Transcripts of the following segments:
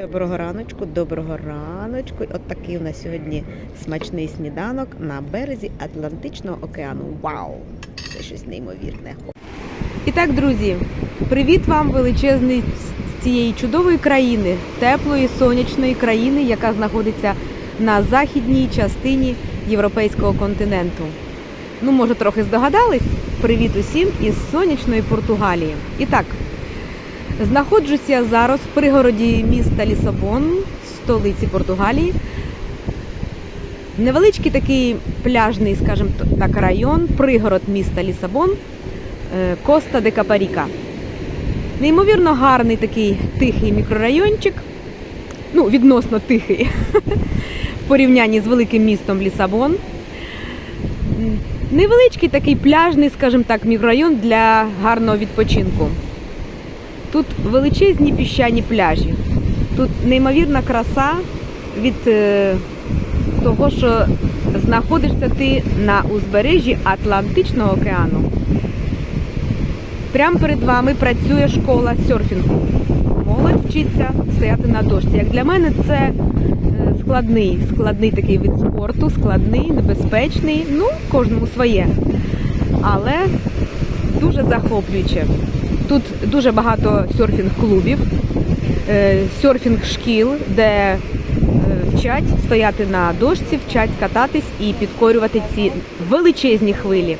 Доброго раночку, доброго раночку. От такий у нас сьогодні смачний сніданок на березі Атлантичного океану. Вау! Це щось неймовірне. І так, друзі, привіт вам величезний з цієї чудової країни, теплої сонячної країни, яка знаходиться на західній частині європейського континенту. Ну, може, трохи здогадались? Привіт усім із сонячної Португалії. І так, знаходжуся зараз в пригороді міста Лісабон, столиці Португалії. Невеличкий такий пляжний, скажімо так, район, пригород міста Лісабон. Е, Коста де Капаріка. Неймовірно гарний такий тихий мікрорайончик. Ну, відносно тихий в порівнянні з великим містом Лісабон. Невеличкий такий пляжний, скажімо так, мікрорайон для гарного відпочинку. Тут величезні піщані пляжі. Тут неймовірна краса від е, того, що знаходишся ти на узбережжі Атлантичного океану. Прямо перед вами працює школа серфінгу. Молодь вчиться стояти на дошці. Як для мене це е, складний, складний такий вид спорту, складний, небезпечний. Ну, кожному своє. Але дуже захоплююче. Тут дуже багато серфінг-клубів, е, серфінг-шкіл, де е, вчать стояти на дошці, вчать кататись і підкорювати ці величезні хвилі.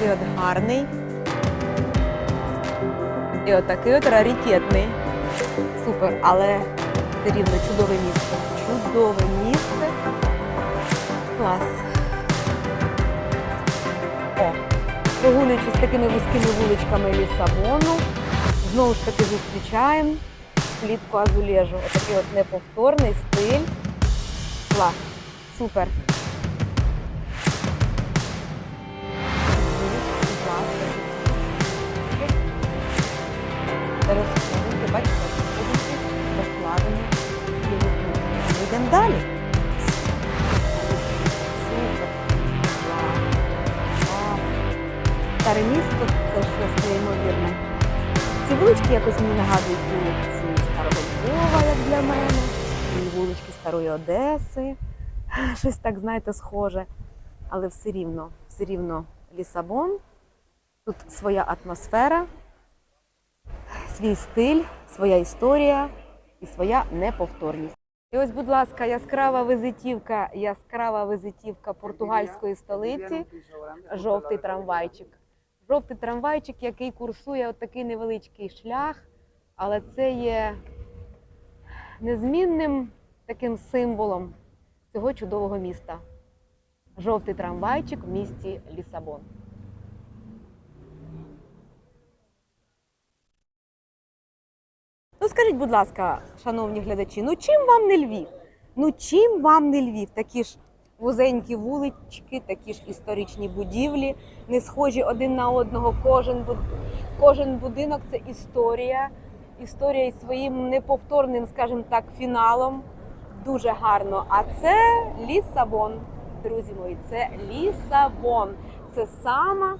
Отакий от гарний. І отакий от раритетний. Супер, але все рівно чудове місце. Чудове місце. Клас. О, прогулюючись такими вузькими вуличками Лісабону, знову ж таки зустрічаємо плітку азулежу. Отакий от неповторний стиль. Клас. Супер. Вулички якось мені нагадують вулиці Старого Львова, як для мене, і вулички Старої Одеси. Щось так, знаєте, схоже. Але все рівно, все рівно Лісабон. Тут своя атмосфера, свій стиль, своя історія. і своя неповторність. І ось, будь ласка, яскрава визитівка, яскрава визитівка португальської столиці, жовтий трамвайчик. Жовтий трамвайчик, який курсує такий невеличкий шлях, але це є незмінним таким символом цього чудового міста. Жовтий трамвайчик в місті Лісабон. Ну скажіть, будь ласка, шановні глядачі, ну чим вам не Львів? Ну чим вам не Львів? Такі ж вузенькі вулички, такі ж історичні будівлі, не схожі один на одного. Кожен, кожен будинок це історія. Історія із своїм неповторним, скажімо так, фіналом. Дуже гарно. А це Лісабон, друзі мої, це Лісабон. Це сама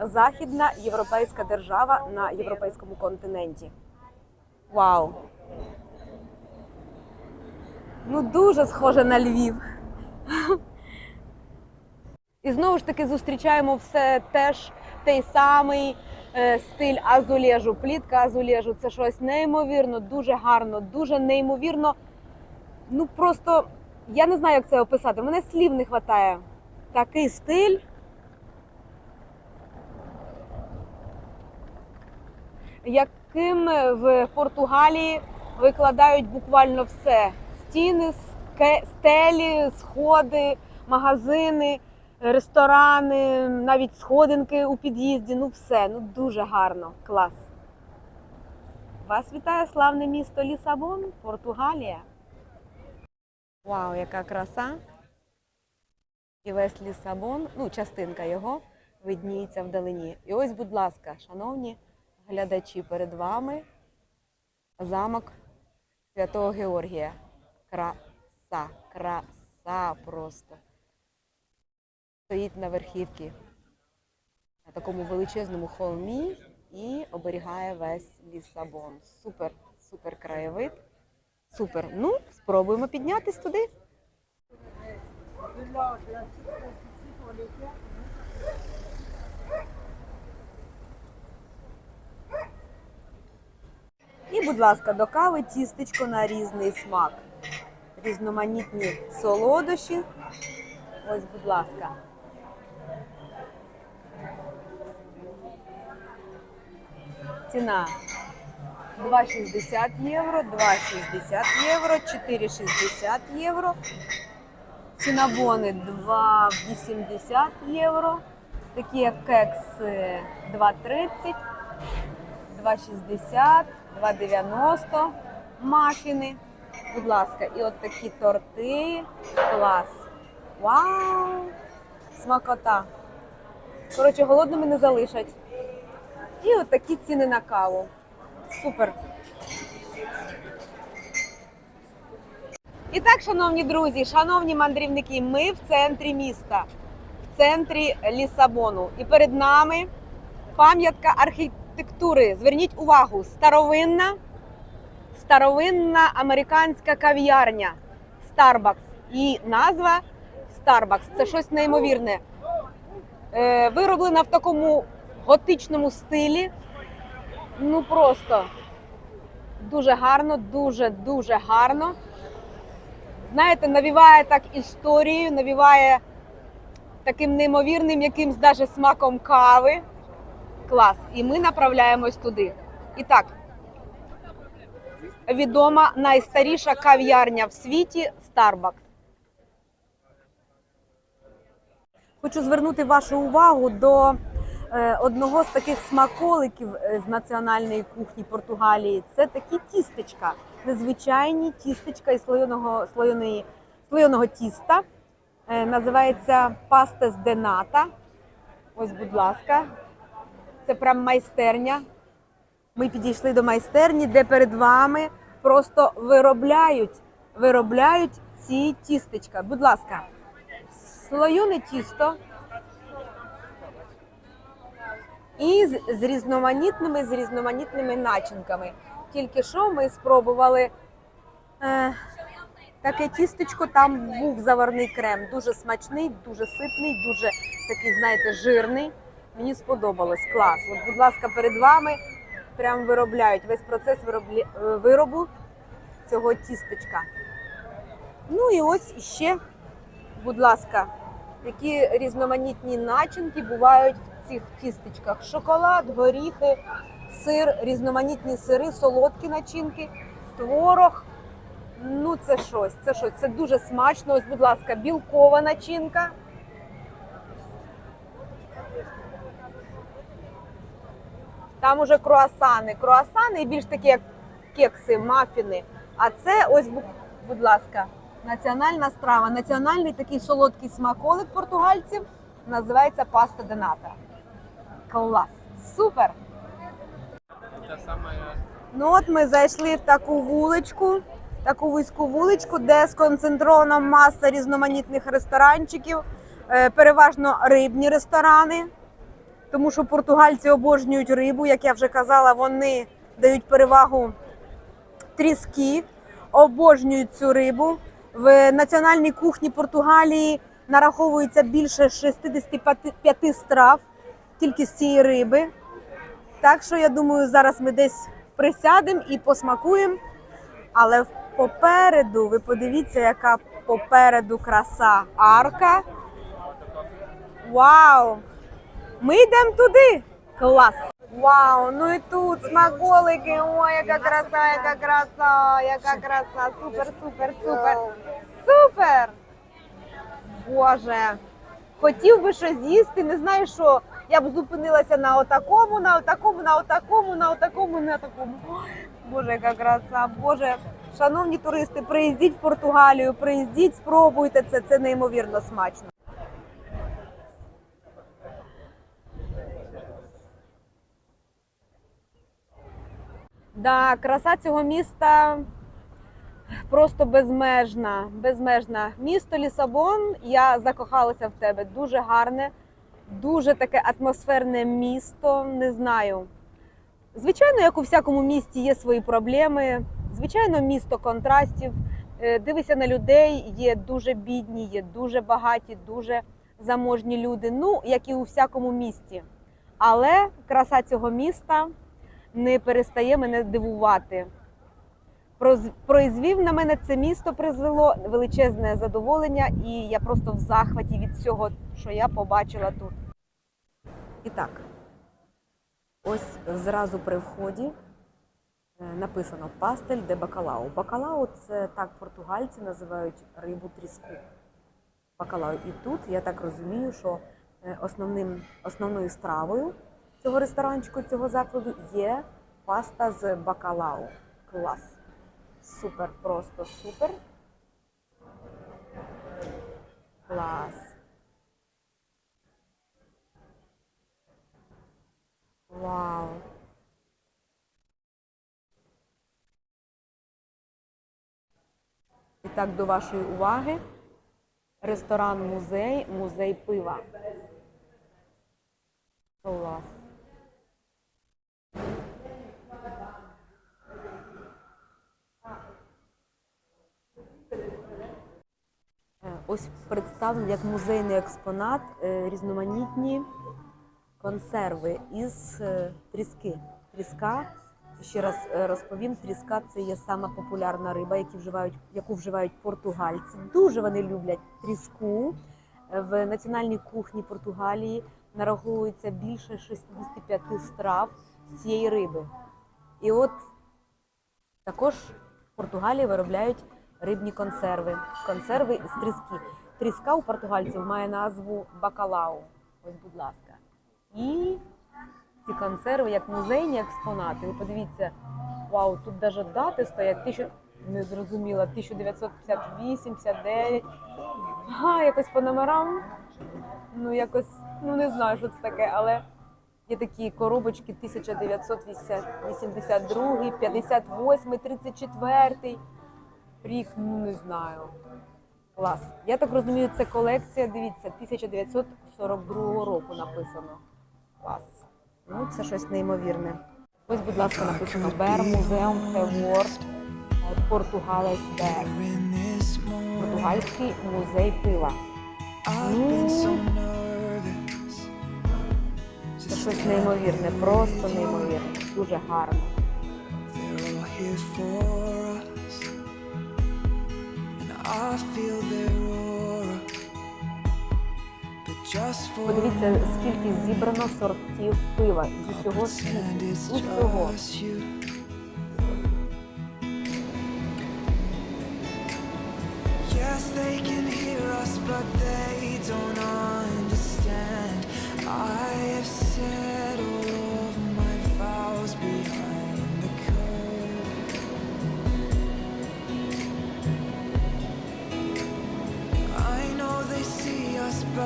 західна європейська держава на європейському континенті. Вау! Ну, дуже схоже на Львів. І знову ж таки зустрічаємо все теж той самий е, стиль азулежу, плітка азулежу. Це щось неймовірно, дуже гарно, дуже неймовірно. Ну просто я не знаю, як це описати. Мене слів не вистачає. Такий стиль. яким в Португалії викладають буквально все: стіни, стелі, сходи, магазини, ресторани, навіть сходинки у під'їзді. Ну все, ну дуже гарно, клас. Вас вітає славне місто Лісабон, Португалія. Вау, яка краса! І весь Лісабон, ну, частинка його, видніється вдалині. І ось, будь ласка, шановні глядачі, перед вами замок Святого Георгія. Краса, краса просто. Стоїть на верхівці на такому величезному холмі і оберігає весь Лісабон. Супер, супер краєвид. Супер. Ну, спробуємо піднятись туди. І, будь ласка, до кави тістечко на різний смак. Різноманітні солодощі. Ось, будь ласка. Ціна 2,60 євро, 2,60 євро, 4,60 євро. Цінабони 2,80 євро. Такі як кекси 2,30. 2,60, 2,90 мафіни. Будь ласка, і от такі торти. Клас. Вау! Смакота. Коротше, голодними не залишать. І от такі ціни на каву. Супер. І так, шановні друзі, шановні мандрівники, ми в центрі міста, в центрі Лісабону. І перед нами пам'ятка архітектури. Зверніть увагу, старовинна, старовинна американська кав'ярня Starbucks. І назва Starbucks це щось неймовірне. Е, вироблена в такому готичному стилі. Ну просто дуже гарно, дуже дуже гарно. Знаєте, навіває так історію, навіває таким неймовірним якимсь даже смаком кави. Клас. І ми направляємось туди. І так, відома найстаріша кав'ярня в світі Starbucks. Хочу звернути вашу увагу до е, одного з таких смаколиків е, з національної кухні Португалії. Це такі тістечка, незвичайні тістечка із слоєного, слоєної, слоєного тіста. Е, називається пастес де ната. Ось, будь ласка, це прям майстерня. Ми підійшли до майстерні, де перед вами просто виробляють, виробляють ці тістечка. Будь ласка, слоєне тісто і з, з різноманітними, з різноманітними начинками. Тільки що ми спробували е, таке тістечко, там був заварний крем. Дуже смачний, дуже ситний, дуже такий, знаєте, жирний. Мені сподобалось клас. От, будь ласка, перед вами прям виробляють весь процес е, виробу цього тістечка. Ну і ось іще, будь ласка, які різноманітні начинки бувають в цих тістечках: шоколад, горіхи, сир, різноманітні сири, солодкі начинки, творог. Ну, це щось, це щось. Це дуже смачно. Ось, будь ласка, білкова начинка. Там уже круасани. Круасани і більш такі, як кекси, мафіни. А це ось, будь ласка, національна страва. Національний такий солодкий смаколик португальців називається паста дената. Клас! Супер! Ну от ми зайшли в таку вуличку, таку вузьку вуличку, де сконцентрована маса різноманітних ресторанчиків, е, переважно рибні ресторани. Тому що португальці обожнюють рибу, як я вже казала, вони дають перевагу тріски, обожнюють цю рибу. В національній кухні Португалії нараховується більше 65 страв тільки з цієї риби. Так що я думаю, зараз ми десь присядемо і посмакуємо. Але попереду, ви подивіться, яка попереду краса арка. Вау! Ми йдемо туди. Клас! Вау! Ну і тут смаколики. Ой, яка краса, яка краса, яка краса. Супер, супер, супер. Супер! Боже! Хотів би щось з'їсти, не знаю що. Я б зупинилася на отакому, на отакому, на отакому, на отакому, на такому. Боже, яка краса! Боже, шановні туристи, приїздіть в Португалію, приїздіть, спробуйте це. Це неймовірно смачно. Да, краса цього міста просто безмежна. Безмежна. Місто Лісабон. Я закохалася в тебе. Дуже гарне, дуже таке атмосферне місто. Не знаю. Звичайно, як у всякому місті є свої проблеми. Звичайно, місто контрастів. Е, Дивися на людей, є дуже бідні, є дуже багаті, дуже заможні люди. Ну, як і у всякому місті. Але краса цього міста не перестає мене дивувати. Произвів на мене це місто, призвело величезне задоволення, і я просто в захваті від всього, що я побачила тут. І так, ось зразу при вході е, написано пастель де бакалау. Бакалау це так португальці називають рибу тріску. Бакалау. І тут я так розумію, що е, основним, основною стравою цього ресторанчику, цього закладу є паста з бакалау. Клас. Супер, просто супер. Клас. Вау. І так, до вашої уваги. Ресторан-музей, музей пива. Клас. Е, Ось представлені як музейний експонат е, різноманітні консерви із е, тріски. Тріска, ще раз розповім, тріска це є сама популярна риба, яку вживають, яку вживають португальці. Дуже вони люблять тріску. В національній кухні Португалії нараховується більше 65 страв цієї риби. І от також в Португалії виробляють рибні консерви. Консерви з тріски. Тріска у португальців має назву бакалау. Ось, будь ласка. І ці консерви як музейні експонати. Ви подивіться, вау, тут навіть дати стоять. Тисячу... Не зрозуміла, 1958, 59. Ага, якось по номерам. Ну, якось, ну не знаю, що це таке, але є такі коробочки 1982, 58, 34 рік, ну не знаю. Клас. Я так розумію, це колекція, дивіться, 1942 року написано. Клас. Ну, це щось неймовірне. Ось, будь ласка, написано Бер Музеум Февор Португалес Бер. Португальський музей пива. Ну, щось неймовірне, просто неймовірне. Дуже гарно. Подивіться, скільки зібрано сортів пива з усього світу. Усього. Yes, they can hear us, but they don't understand.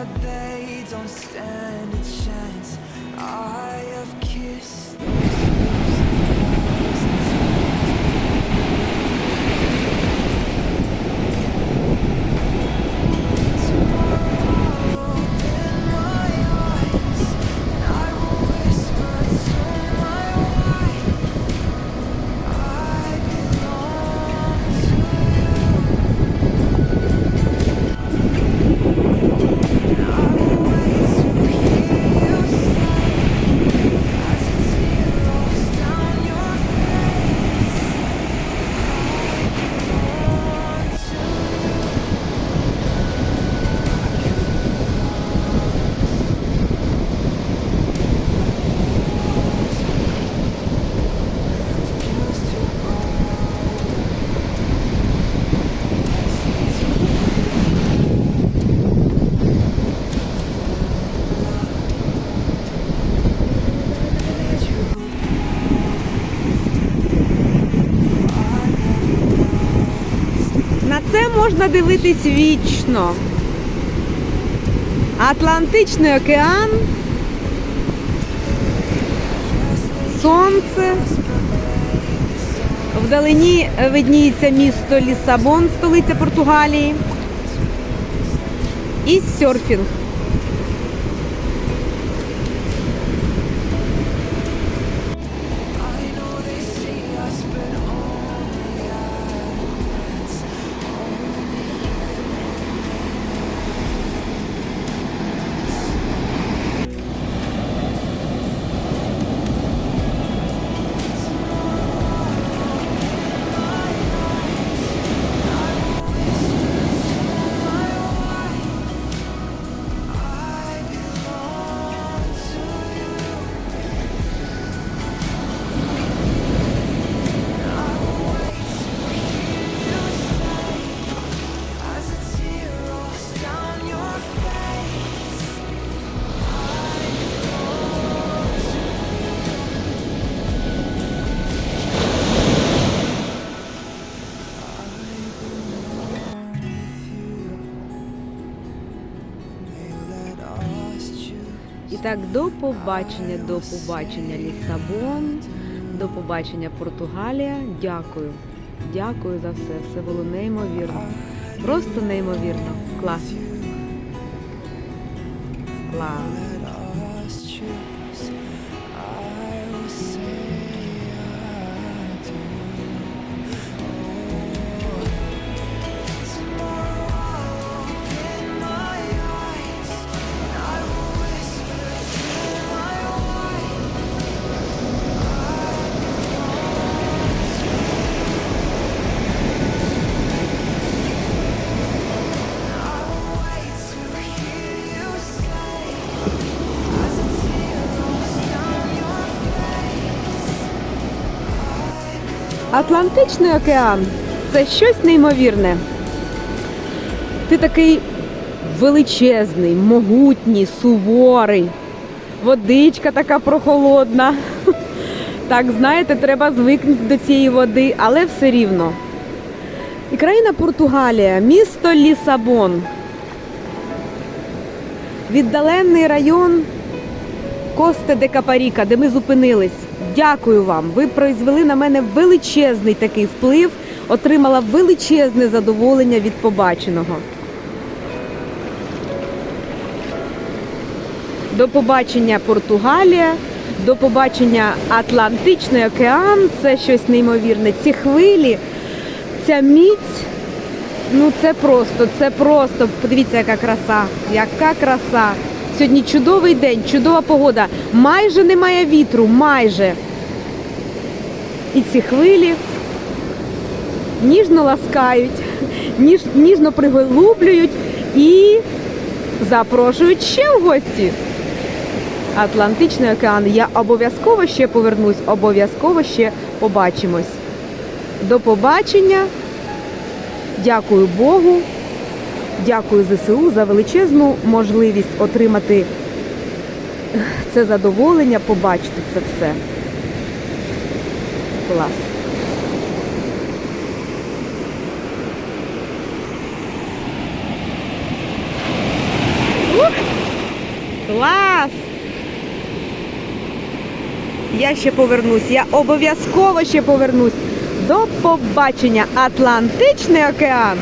But they don't stand a chance. I have kissed можна дивитись вічно. Атлантичний океан, сонце. Вдалині видніється місто Лісабон, столиця Португалії. І серфінг. Так, до побачення, до побачення Лісабон, до побачення Португалія. Дякую. Дякую за все. Все було неймовірно. Просто неймовірно. Клас. Клас. Атлантичний океан це щось неймовірне. Ти такий величезний, могутній, суворий. Водичка така прохолодна. Так, знаєте, треба звикнути до цієї води, але все рівно. І країна Португалія, місто Лісабон. Віддалений район Косте де Капаріка, де ми зупинились. Дякую вам. Ви произвели на мене величезний такий вплив, отримала величезне задоволення від побаченого. До побачення Португалія, до побачення Атлантичний океан. Це щось неймовірне. Ці хвилі, ця міць. Ну це просто, це просто. Подивіться, яка краса, яка краса. Сьогодні чудовий день, чудова погода. Майже немає вітру, майже. І ці хвилі ніжно ласкають. ніж, ніжно приголублюють і запрошують ще в гості. Атлантичний океан. Я обов'язково ще повернусь, обов'язково ще побачимось. До побачення. Дякую Богу. Дякую ЗСУ за величезну можливість отримати це задоволення, побачити це все. Клас. Клас! Я ще повернусь, я обов'язково ще повернусь. До побачення, Атлантичний океан!